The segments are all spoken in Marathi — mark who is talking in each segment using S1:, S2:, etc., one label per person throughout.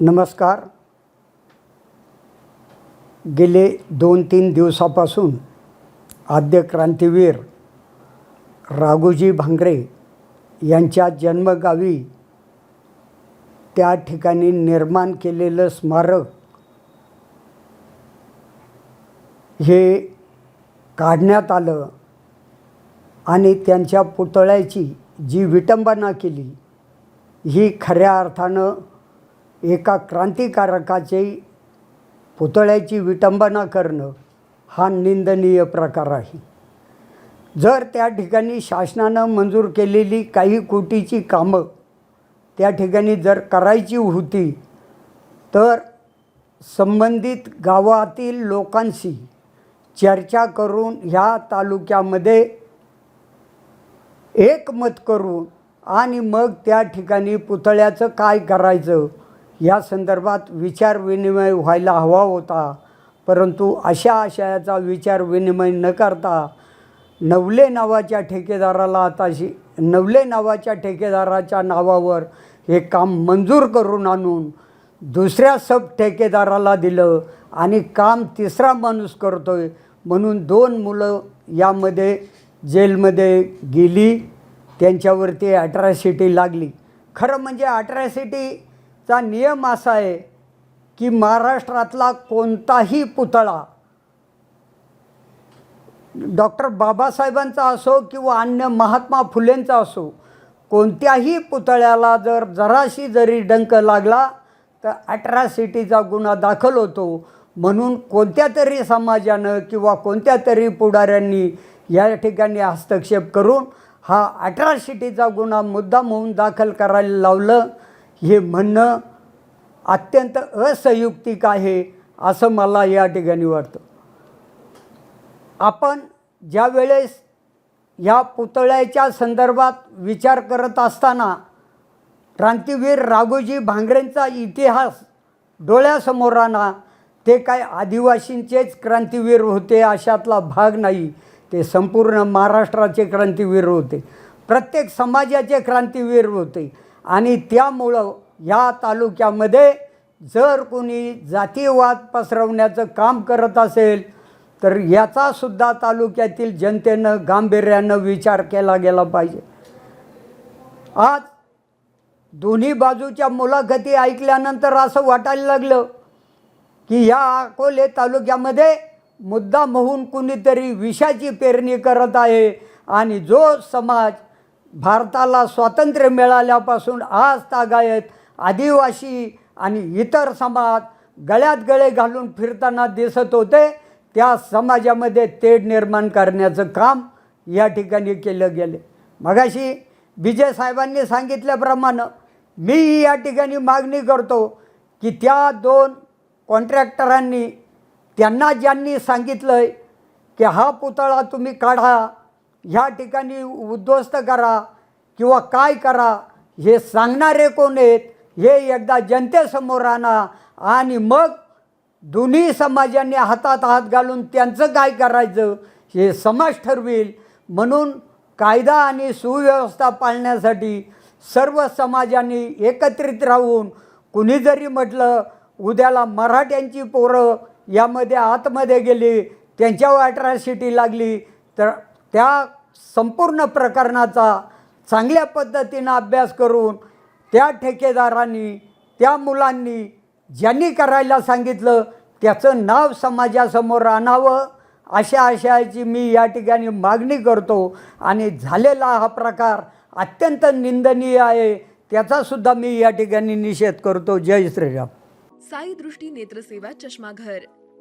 S1: नमस्कार. गेले दोन तीन दिवसापासून आद्य क्रांतीवीर राघोजी भांगरे यांच्या जन्मगावी त्या ठिकाणी निर्माण केलेलं स्मारक हे काढण्यात आलं आणि त्यांच्या पुतळ्याची जी विटंबना केली ही खऱ्या अर्थानं एका क्रांतिकारकाचे पुतळ्याची विटंबना करणं हा निंदनीय प्रकार आहे. जर त्या ठिकाणी शासनानं मंजूर केलेली काही कोटीची कामं त्या ठिकाणी जर करायची होती तर संबंधित गावातील लोकांशी चर्चा करून ह्या तालुक्यामध्ये एकमत करून आणि मग त्या ठिकाणी पुतळ्याचं काय करायचं या संदर्भात विचारविनिमय व्हायला हवा होता. परंतु अशा आशयाचा विचारविनिमय न करता नवले नावाच्या ठेकेदाराला आताशी नवले नावाच्या ठेकेदाराच्या नावावर हे काम मंजूर करून आणून दुसऱ्या सब ठेकेदाराला दिलं आणि काम तिसरा माणूस करतो आहे म्हणून दोन मुलं यामध्ये जेलमध्ये गेली त्यांच्यावरती अट्रॅसिटी लागली. खरं म्हणजे चा नियम असा आहे की महाराष्ट्रातला कोणताही पुतळा डॉक्टर बाबासाहेबांचा असो किंवा अन्य महात्मा फुलेंचा असो कोणत्याही पुतळ्याला जर जराशी जरी डंक लागला तर अट्रॅसिटीचा गुन्हा दाखल होतो. म्हणून कोणत्या तरी समाजानं किंवा कोणत्या तरी पुढाऱ्यांनी या ठिकाणी हस्तक्षेप करून हा अट्रॅसिटीचा गुन्हा मुद्दाम होऊन दाखल करायला लावलं. हे म्हणणं अत्यंत असंयुक्तिक आहे असं मला या ठिकाणी वाटतं. आपण ज्या वेळेस ह्या पुतळ्याच्या संदर्भात विचार करत असताना क्रांतीवीर राघोजी भांगरेंचा इतिहास डोळ्यासमोर आणा ते काय आदिवासींचेच क्रांतीवीर होते अशातला भाग नाही ते संपूर्ण महाराष्ट्राचे क्रांतीवीर होते. प्रत्येक समाजाचे क्रांतीवीर होते. आणि त्यामुळं या तालुक्यामध्ये जर कोणी जातीवाद पसरवण्याचं काम करत असेल तर याचासुद्धा तालुक्यातील जनतेनं गांभीर्यानं विचार केला गेला पाहिजे. आज दोन्ही बाजूच्या मुलाखती ऐकल्यानंतर असं वाटायला लागलं की या अकोले तालुक्यामध्ये मुद्दा म्हणून कुणीतरी विषाची पेरणी करत आहे आणि जो समाज भारताला स्वातंत्र्य मिळाल्यापासून आज तागायत आदिवासी आणि इतर समाज गळ्यात गळे घालून फिरताना दिसत होते त्या समाजामध्ये तेढ निर्माण करण्याचं काम या ठिकाणी केलं गेले. मगाशी विजय साहेबांनी सांगितल्याप्रमाणे मी या ठिकाणी मागणी करतो की त्या दोन कॉन्ट्रॅक्टरांनी त्यांना ज्यांनी सांगितलं आहे की हा पुतळा तुम्ही काढा ह्या ठिकाणी उद्ध्वस्त करा किंवा काय करा हे सांगणारे कोण आहेत हे एकदा जनतेसमोर आणा आणि मग दोन्ही समाजांनी हातात हात घालून त्यांचं काय करायचं हे समाज ठरवेल. म्हणून कायदा आणि सुव्यवस्था पाळण्यासाठी सर्व समाजांनी एकत्रित राहून कुणी जरी म्हटलं उद्याला मराठ्यांची पोरं यामध्ये आतमध्ये गेली त्यांच्यावर अट्रॅसिटी लागली तर त्या संपूर्ण प्रकरणाचा चांगल्या पद्धतीनं अभ्यास करून त्या ठेकेदारांनी त्या मुलांनी ज्यांनी करायला सांगितलं त्याचं नाव समाजासमोर आणावं अशा आशयाची मी या ठिकाणी मागणी करतो. आणि झालेला हा प्रकार अत्यंत निंदनीय आहे त्याचासुद्धा मी या ठिकाणी निषेध करतो. जय श्रीराम.
S2: साई दृष्टी नेत्रसेवा चष्माघर.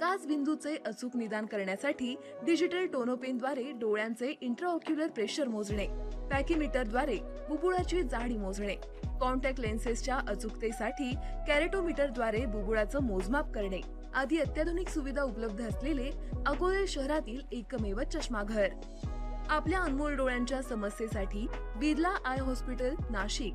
S2: काच बिंदूचे अचूक निदान करण्यासाठी डिजिटल टोनोपेनद्वारे डोळ्यांचे इंट्राऑक्युलर प्रेशर मोजणे पॅकीमीटरद्वारे बुबुळाची जाडी मोजणे कॉन्टॅक्ट लेन्सेसच्या अचूकतेसाठी कॅरेटोमीटरद्वारे बुबुळाचं मोजमाप करणे आदी अत्याधुनिक सुविधा उपलब्ध असलेले अकोले शहरातील एकमेव चष्माघर. आपल्या अनमोल डोळ्यांच्या समस्येसाठी बिर्ला आय हॉस्पिटल नाशिक